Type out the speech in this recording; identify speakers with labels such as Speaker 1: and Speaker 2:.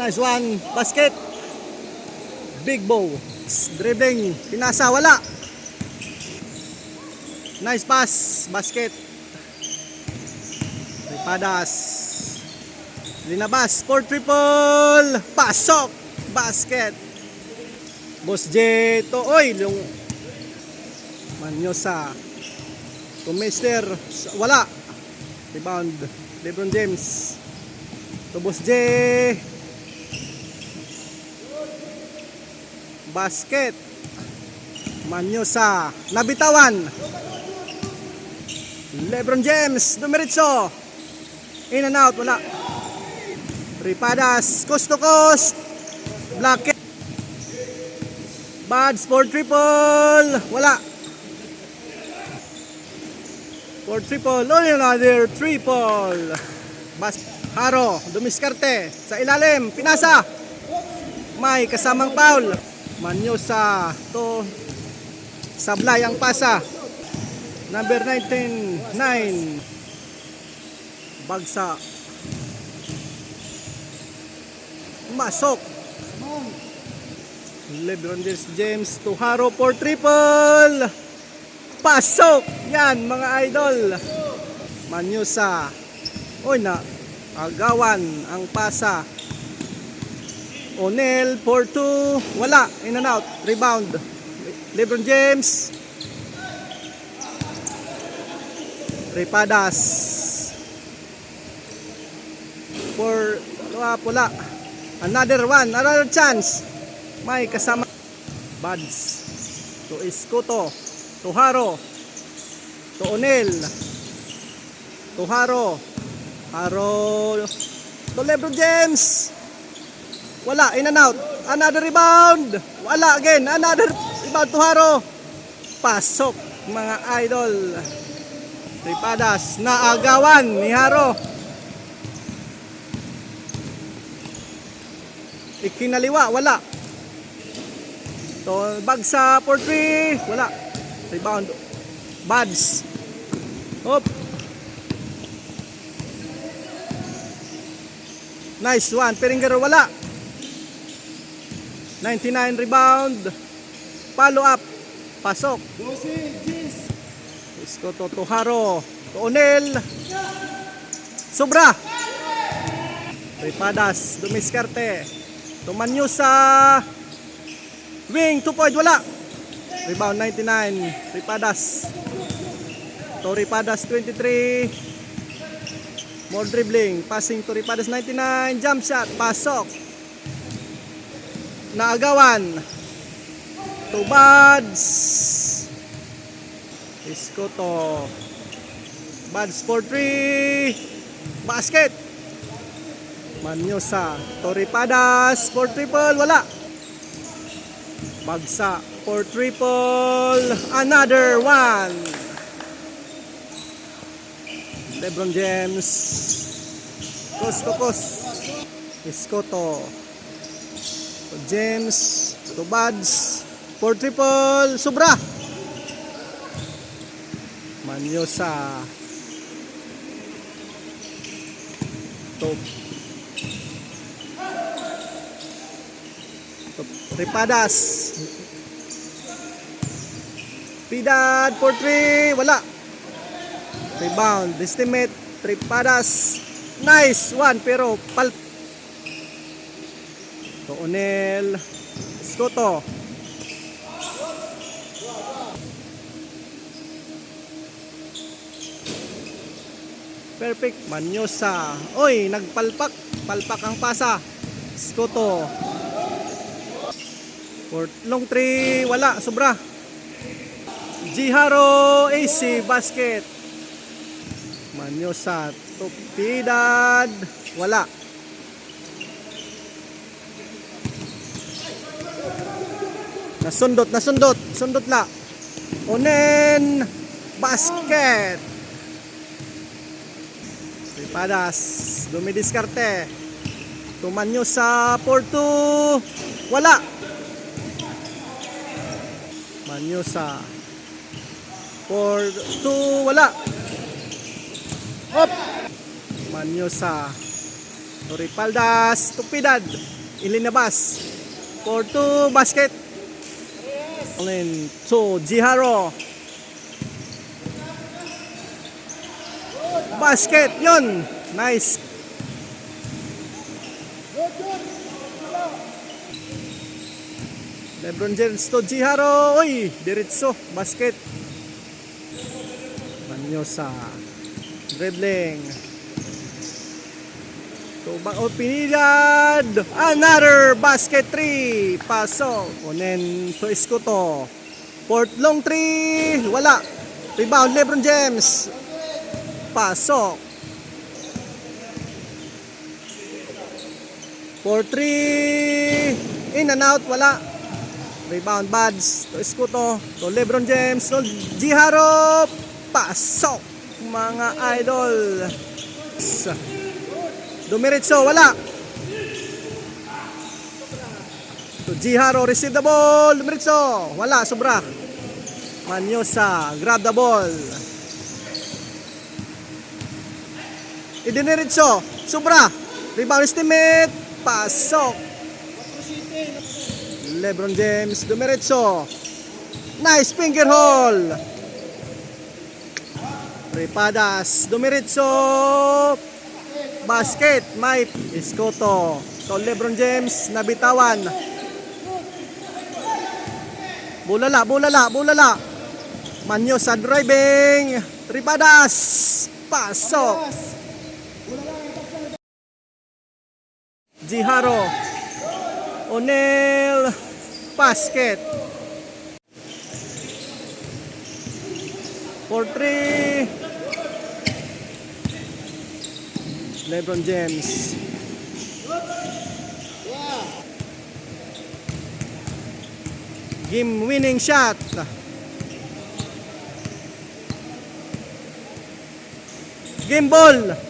Speaker 1: Nice one. Basket. Big bow. Dribbling. Pinasa. Wala. Nice pass. Basket. Ripadas. Linabas. For triple. Pasok. Basket. Boss J. To. Oy. Yung Manyosa. To Mister. Wala. Rebound. Lebron James. To Boss J. Basket. Manyosa. Nabitawan. Lebron James. Dumiritso. In and out. Wala. Ripadas. Coast to coast. Block. Bads for triple. Wala. For triple. Only another triple. Bas Haro. Dumiskarte. Sa ilalim. Pinasa. May kasamang foul. Manyosa. To. Sablay ang pasa. Number 19. 9. Bagsa. Masok. Lebron James to Haro for triple. Pasok! Yan mga idol. Manyusa. Oy na. Agawan ang pasa. For two. Wala. In and out. Rebound. Lebron James. Ripadas. For uh, pula. Another one. Another chance. May kasama. Buds. To Escoto. To Haro. To O'Neal. To Haro. Haro. To Lebron James. Wala. In and out. Another rebound. Wala again. Another rebound to Haro. Pasok mga idol. Ripadas. Naagawan ni Haro. Ikinaliwa. Wala. To bagsa for three. Wala. Rebound. Buds. Hop. Nice one. Peringer wala. 99 rebound. Follow up. Pasok. Isko to Tuharo. To Onel. Sobra. Ripadas. Dumiskarte. Tumanyo wing. 2 point. Wala. Rebound 99. Ripadas. To Ripadas 23. More dribbling. Passing to Ripadas 99. Jump shot. Pasok. Naagawan. To Buds. Isko to. Buds for 3. Basket. Manyosa. To Ripadas for triple. Wala. Bagsa for triple. Another one. Lebron James. Coast to coast. Iskoto. To James. To Buds. For triple. Sobra. Manyosa. To Ripadas. Pidad for 3. Wala. Rebound. Estimate. Ripadas. Nice one pero pal. To Onel. Skoto. Perfect. Manyosa. Oy, nagpalpak. Palpak ang pasa. Skoto. For long three, wala, sobra. Jiharo AC basket. Manyosa, Tupidad, wala. Nasundot, nasundot, sundot la. Onen, basket. Ripadas, dumidiskarte. Tumanyo sa 4-2, wala. Manyosa. For 2, wala. Hop. Manyosa. Toripaldas, Tupidad, Ilinabas. 4-2, basket. Alin, to Jiharo. Basket, yun. Nice. Lebron James to Jiharo. Uy, diretso. Basket. Manyosa. Dribbling. Tubang o Pinilad. Another basket 3. Pasok. Onen to Escoto. Port long 3. Wala. Rebound Lebron James. Pasok. For 3. In and out. Wala. Rebound Buds. To Escoto. To Lebron James. To Jiharo. Pasok. Mga idol. Sa Dumiritso, wala. To Jiharo, receive the ball. Dumiritso, wala, sobra. Manyosa, grab the ball. Idiniritso, sobra. Rebound estimate, pasok. Lebron James, Dumiritso. Nice finger hole. Ripadas, Dumiritso. Basket, Mike Escoto. To Lebron James, nabitawan. Bulala, bulala, bulala. Manyosa driving. Ripadas. Pasok. Jiharo. O'Neal. Basket. For three. Lebron James. Game winning shot. Game ball.